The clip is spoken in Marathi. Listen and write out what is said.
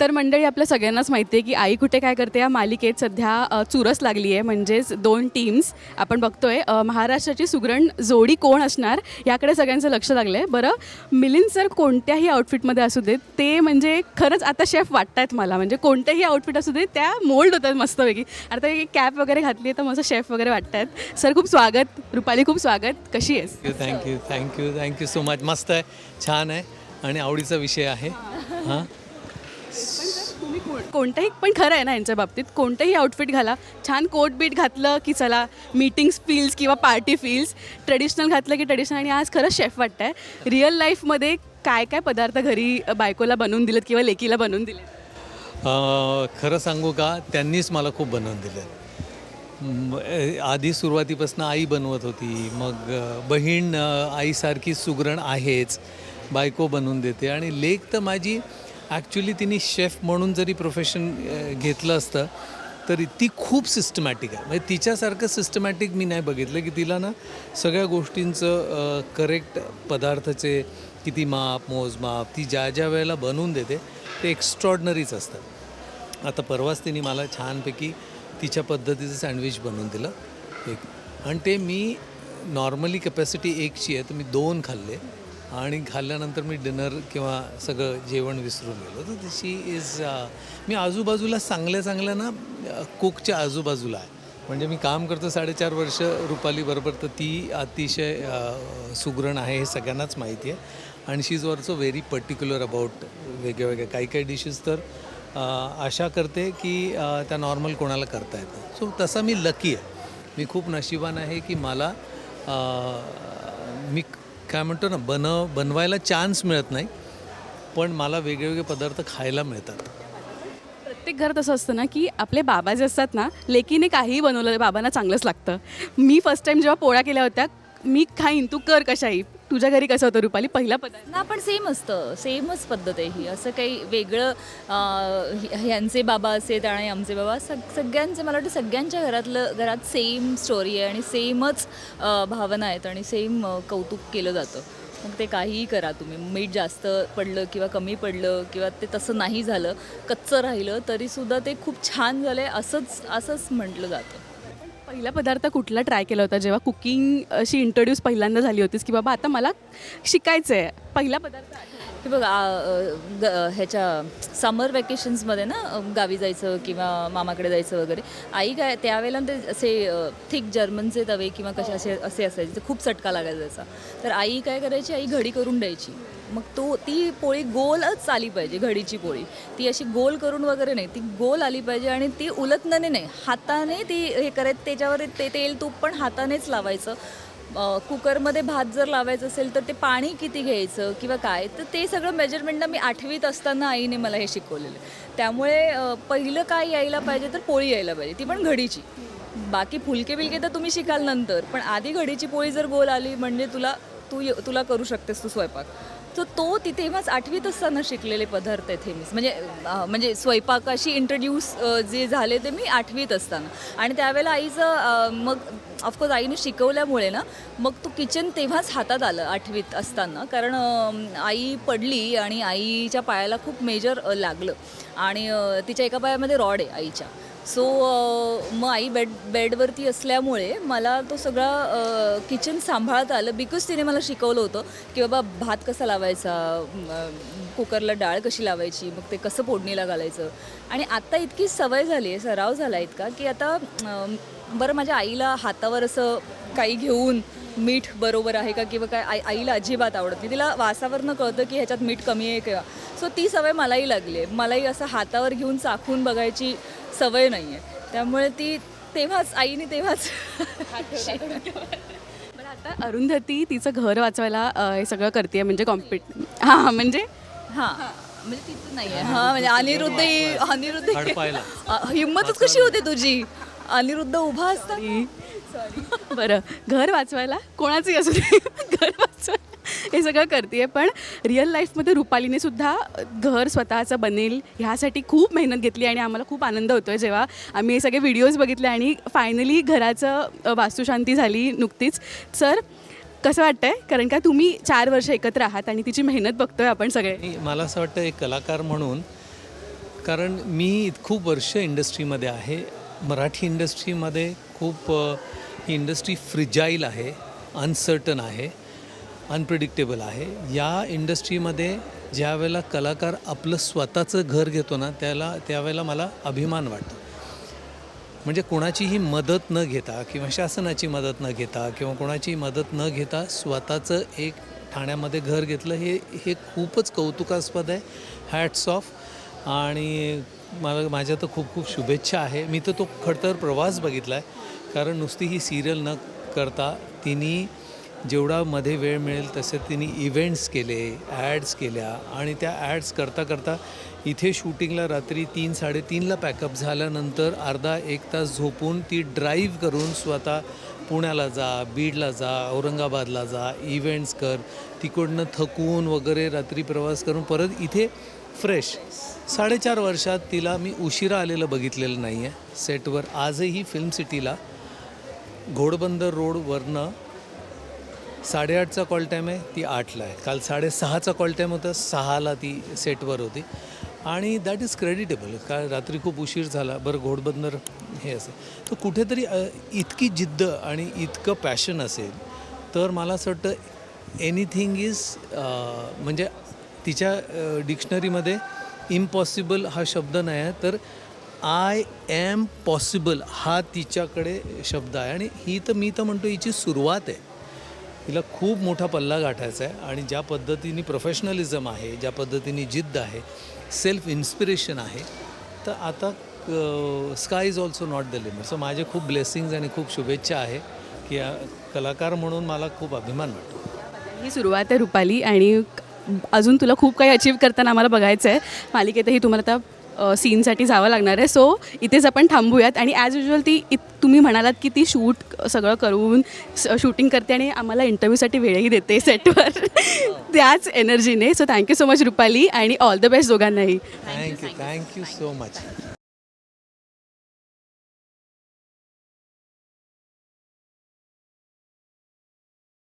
तर मंडळी आपल्या सगळ्यांनाच माहिती आहे की आई कुठे काय करते या मालिकेत सध्या चुरस लागली आहे म्हणजेच दोन टीम्स आपण बघतोय. महाराष्ट्राची सुगरण जोडी कोण असणार याकडे सगळ्यांचं लक्ष लागलं आहे बरं मिलिंद सर कोणत्याही आउटफिटमध्ये असू देत ते म्हणजे खरंच आता शेफ वाटतायत मला. म्हणजे कोणतेही आउटफिट असू दे त्या मोल्ड होतात मस्तपैकी. आता एक कॅप वगैरे घातली आहे तर मस्त शेफ वगैरे वाटतायत. सर खूप स्वागत. रुपाली खूप स्वागत. कशी आहेस? Thank you thank you thank you so much मस्त आहे छान आहे आणि आवडीचा विषय आहे. हां? तुम्ही कोण- कोणतंही पण खरं आहे ना यांच्या बाबतीत. कोणतंही आउटफिट घाला. छान कोट बीट घातलं की चला मीटिंग्स फील्स किंवा पार्टी फील्स ट्रेडिशनल घातलं की ट्रेडिशनल आणि आज खरंच शेफ वाटतं आहे रिअल लाईफमध्ये काय काय पदार्थ घरी बायकोला बनवून दिलेत किंवा लेकीला बनवून दिलेत? खरं सांगू का? त्यांनीच मला खूप बनवून दिलं म, अ, आधी सुरुवातीपासून आई बनवत होती. मग अ, बहीण अ, आईसारखी सुगरण आहेच. बायको बनवून देते. आणि लेक तर माझी ॲक्च्युली तिने शेफ म्हणून जरी प्रोफेशन घेतलं असतं तरी ती खूप सिस्टमॅटिक आहे. म्हणजे तिच्यासारखं सिस्टमॅटिक मी नाही बघितलं की तिला ना सगळ्या गोष्टींचं करेक्ट पदार्थाचे किती माप मोजमाप ती ज्या ज्या वेळेला बनवून देते ते एक्स्ट्रॉडनरीच असतं आता परवाच तिने मला छानपैकी तिच्या पद्धतीचं सँडविच बनवून दिलं. एक आणि ते मी नॉर्मली कॅपॅसिटी एकची आहे तर मी दोन खाल्ले. आणि खाल्ल्यानंतर मी डिनर किंवा सगळं जेवण विसरून गेलो. तर तशी इज uh, मी आजूबाजूला चांगल्या चांगल्या ना कुकच्या आजूबाजूला आहे. म्हणजे मी काम करतो साडेचार वर्ष रुपालीबरोबर तर ती अतिशय सुग्रण सुगरण आहे हे सगळ्यांनाच माहिती आहे. आणि she is also very particular about वेगळ्या वेगळ्या काही काही डिशेस तर uh, आशा करते की त्या नॉर्मल कोणाला करता येतात सो तसा मी लकी आहे. मी खूप नशिबान आहे की मला मी काय म्हणतो ना बनव बनवायला चान्स मिळत नाही पण मला वेगवेगळे पदार्थ खायला मिळतात. प्रत्येक घरात असं असतं ना की आपले बाबा जे असतात ना लेकीने काहीही बनवलं बाबांना चांगलंच लागतं. मी फर्स्ट टाईम जेव्हा पोळ्या केल्या होत्या मी खाईन तू कर कशाही. तुझ्या घरी कसं होतं रुपाली? पहिला पदार्थ? ना पण सेम असतं. सेमच पद्धत आहे ही. असं काही वेगळं अं, ह्यांचे बाबा असेल आणि आमचे बाबा सग सगळ्यांचे मला वाटतं सगळ्यांच्या घरातलं घरात सेम स्टोरी आहे आणि सेमच अं, भावना आहेत आणि सेम कौतुक केलं जातं. मग ते काहीही करा तुम्ही. मीठ जास्त पडलं किंवा कमी पडलं किंवा ते तसं नाही झालं कच्चं राहिलं तरीसुद्धा ते खूप छान झालं आहे असंच असंच म्हटलं जातं. पहिला पदार्थ कुठला ट्राय केला होता जेव्हा कुकिंग अशी इंट्रोड्यूस पहिल्यांदा झाली होतीस की बाबा आता मला शिकायचं आहे पहिला पदार्थ आठवतो. हे बघ अ, ग- ह्याच्या समर व्हॅकेशन्समध्ये ना अ, गावी जायचं किंवा मामाकडे जायचं वगैरे आई काय त्यावेळेला ते असे थिक जर्मनचे तवे किंवा कसे असे असे असायचे ते खूप चटका लागायचा त्याचा तर आई काय करायची आई घडी करून द्यायची मग तो ती पोळी गोलच आली पाहिजे घडीची पोळी. ती अशी गोल करून वगैरे नाही ती गोल आली पाहिजे आणि ती उलटण्याने नाही हाताने ती हे करायचं त्याच्यावर ते तेल तूप पण हातानेच लावायचं. कुकरमध्ये भात जर लावायचं असेल तर ते पाणी किती घ्यायचं किंवा काय तर ते सगळं मेजरमेंटला मी आठवीत असताना आईने मला हे शिकवलेलं आहे. त्यामुळे पहिलं काय यायला पाहिजे तर पोळी यायला पाहिजे ती पण घडीची. बाकी फुलके बिलके तर तुम्ही शिकाल नंतर पण आधी घडीची पोळी जर गोल आली म्हणजे तुला तू ये- तुला करू शकतेस तू स्वयंपाक. तर तो ती तेव्हाच आठवीत असताना शिकलेले पदार्थ आहेत हे मी म्हणजे म्हणजे स्वयंपाकाशी इंट्रोड्यूस जे झाले ते मी आठवीत असताना. आणि त्यावेळेला आईचं मग ऑफकोर्स आईने शिकवल्यामुळे ना मग तो किचन तेव्हाच हातात आलं आठवीत असताना. कारण आई पडली आणि आईच्या पायाला खूप मेजर लागलं. आणि तिच्या एका पायामध्ये रॉड आहे आईच्या. सो मग आई बेड बेडवरती असल्यामुळे मला तो सगळा किचन सांभाळता आलं बिकॉज तिने मला शिकवलं होतं की बाबा भात कसा लावायचा कुकरला डाळ कशी लावायची मग ते कसं फोडणीला घालायचं. आणि आत्ता इतकी सवय झाली आहे सराव झाला इतका की आता बरं माझ्या आईला हातावर असं काही घेऊन मीठ बरोबर आहे का किंवा काय आई आईला अजिबात आवडत नाही. तिला वासावरनं कळतं की ह्याच्यात मीठ कमी आहे किंवा सो ती सवय मलाही लागली आहे. मलाही असं हातावर घेऊन चाखून बघायची सवय नाही आहे त्यामुळे ती तेव्हाच आईने तेव्हाच बरं आता अरुंधती तिचं घर वाचवायला अ, हे सगळं करते म्हणजे कॉम्पिट हां म्हणजे? हां. म्हणजे तिथं नाही आहे हां म्हणजे अनिरुद्ध ही- अनिरुद्ध हडपायला. अ, हिंमतच कशी होते तुझी? अनिरुद्ध उभा असता? बरं घर वाचवायला कोणाचंही असू दे घर हे सगळं करते पण रिअल लाईफमध्ये रुपालीने सुद्धा घर स्वतःचं बनेल ह्यासाठी खूप मेहनत घेतली आणि आम्हाला खूप आनंद होतो आहे जेव्हा आम्ही हे सगळे व्हिडिओज बघितले आणि फायनली घराचं वास्तुशांती झाली नुकतीच. सर कसं वाटतंय? कारण का तुम्ही चार वर्ष एकत्र आहात आणि तिची मेहनत बघतोय आपण सगळे. मला असं वाटतं एक कलाकार म्हणून कारण मी खूप वर्ष इंडस्ट्रीमध्ये आहे. मराठी इंडस्ट्रीमध्ये खूप ही इंडस्ट्री फ्रिजाईल आहे अनसर्टन आहे. अनप्रिडिक्टेबल आहे. या इंडस्ट्रीमध्ये ज्या वेळेला कलाकार आपलं स्वतःचं घर घेतो ना त्याला त्यावेळेला मला अभिमान वाटतो. म्हणजे कोणाचीही मदत न घेता किंवा शासनाची मदत न घेता किंवा कोणाची मदत न घेता स्वतःचं एक ठाण्यामध्ये घर घेतलं हे हे खूपच कौतुकास्पद आहे. हॅट्स ऑफ आणि मला माझ्या तर खूप खूप शुभेच्छा आहे. मी तर तो खडतर प्रवास बघितला आहे कारण नुसती ही सिरियल न करता तिने जेवढा मध्ये वेळ मिळेल तसे तिने इव्हेंट्स केले ॲड्स केल्या आणि त्या ॲड्स करता करता इथे शूटिंगला रात्री तीन साडेतीनला पॅकअप झाल्यानंतर अर्धा एक तास झोपून ती ड्राईव्ह करून स्वतः पुण्याला जा बीडला जा औरंगाबादला जा इव्हेंट्स कर तिकडनं थकून वगैरे रात्री प्रवास करून परत इथे फ्रेश साडेचार वर्षात तिला मी उशिरा आलेलं बघितलेलं नाही आहे सेटवर आजही फिल्म सिटीला घोडबंदर रोडवरनं साडेआठचा कॉल टाईम आहे ती आठला आहे. काल साडेसहाचा कॉल टाईम होता सहाला ती सेटवर होती. आणि दॅट इज क्रेडिटेबल का रात्री खूप उशीर झाला बरं घोडबंदर हे असेल. तर कुठेतरी इतकी जिद्द आणि इतकं पॅशन असेल तर मला असं वाटतं एनिथिंग इज म्हणजे तिच्या डिक्शनरीमध्ये इम्पॉसिबल हा शब्द नाही आहे तर आय एम पॉसिबल हा तिच्याकडे शब्द आहे. आणि ही तर मी तर म्हणतो हिची सुरुवात आहे. तिला खूप मोठा पल्ला गाठायचा आहे आणि ज्या पद्धतीने प्रोफेशनलिझम आहे ज्या पद्धतीने जिद्द आहे सेल्फ इन्स्पिरेशन आहे तर आता sky is also not the limit so माझे खूप ब्लेसिंग्स आणि खूप शुभेच्छा आहे की कलाकार म्हणून मला खूप अभिमान वाटतो. ही सुरुवात आहे रुपाली आणि अजून तुला खूप काही अचीव करताना आम्हाला बघायचं आहे मालिकेतही तुम्हाला आता सीनसाठी जावं लागणार आहे. सो इथेच आपण थांबूयात आणि ॲज युजल ती इत तुम्ही म्हणालात की ती शूट सगळं करून शूटिंग करते आणि आम्हाला इंटरव्ह्यूसाठी वेळही देते सेटवर त्याच एनर्जीने so thank you so much Rupali आणि ऑल द बेस्ट दोघांनाही. Thank you thank you so much